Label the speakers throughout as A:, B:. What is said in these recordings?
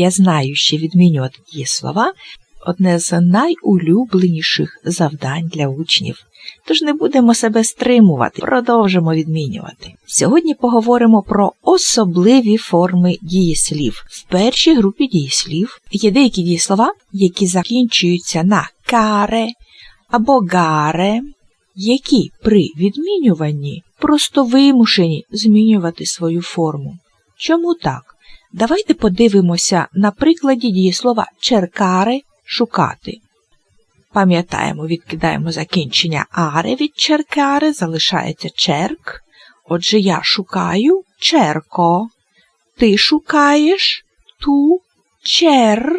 A: Я знаю, що відмінювати дієслова одне з найулюбленіших завдань для учнів. Тож не будемо себе стримувати, продовжимо відмінювати. Сьогодні поговоримо про особливі форми дієслів. В першій групі дієслів є деякі дієслова, які закінчуються на каре або гаре, які при відмінюванні просто вимушені змінювати свою форму. Чому так? Давайте подивимося на прикладі дієслова черкаре шукати. Пам'ятаємо, відкидаємо закінчення аре від черкаре, залишається черк. Отже, я шукаю черко. Ти шукаєш ту чер.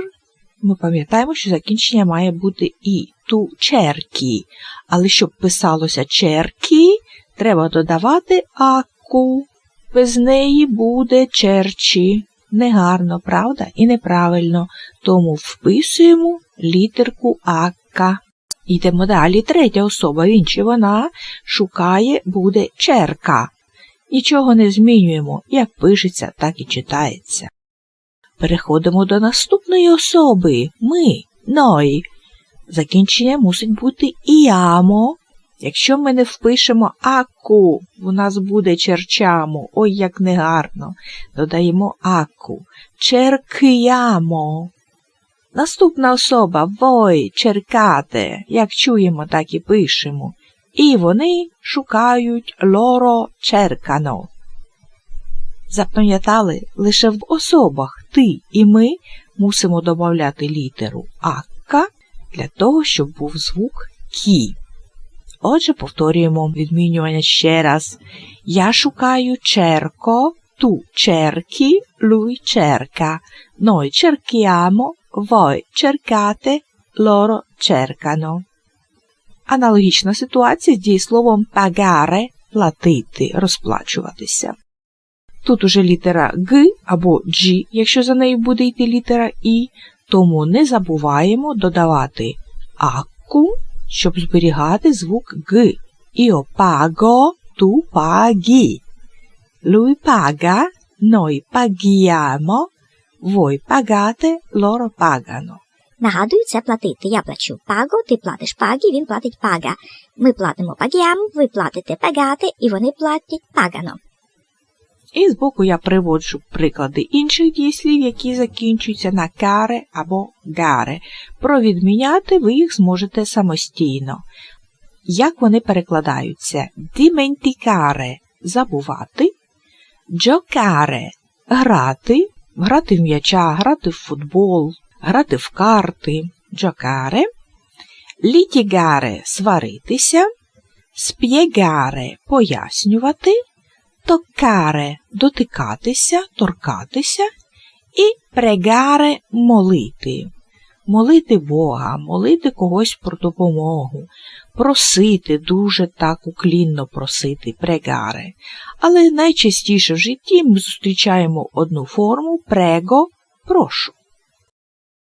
A: Ми пам'ятаємо, що закінчення має бути і ту черкі. Але щоб писалося черкі, треба додавати аку. Без неї буде черчі. Негарно, правда? І неправильно. Тому вписуємо літерку Ака. Йдемо далі. Третя особа, він чи вона шукає, буде черка. Нічого не змінюємо, як пишеться, так і читається. Переходимо до наступної особи. Ми, ной. Закінчення мусить бути іамо. Якщо ми не впишемо аку, у нас буде черчамо, ой як негарно. Додаємо аку. Черкямо. Наступна особа вой, черкате, як чуємо, так і пишемо. І вони шукають лоро черкано. Запам'ятали, лише в особах ти і ми мусимо додати літеру акка для того, щоб був звук кі. Отже, повторюємо відмінювання ще раз. Я шукаю черко, ту черки, lui cerca. Noi cerchiamo, voi cercate, loro cercano. Аналогічна ситуація з дієсловом pagare – платити, розплачуватися. Тут уже літера Г або G, якщо за нею буде йти літера І, тому не забуваємо додавати акку, щоб зберігати звук Г. Io pago, tu paghi. Lui paga, noi paghiamo, voi pagate, loro pagano.
B: Нагадую, це платити. Я плачу паго, ти платиш пагі, він платить пага. Ми платимо пагіам, ви платите пагати, і вони платять пагано.
A: І збоку я приводжу приклади інших дієслів, які закінчуються на каре або гаре. Провідміняти ви їх зможете самостійно. Як вони перекладаються? Dimenticare – забувати, giocare – грати, грати в м'яча, грати в футбол, грати в карти, giocare, litigare – сваритися, spiegare – пояснювати, toccare – дотикатися, торкатися і pregare – молити. Молити Бога, молити когось про допомогу, просити, дуже так уклінно просити, прегаре. Але найчастіше в житті ми зустрічаємо одну форму прего прошу.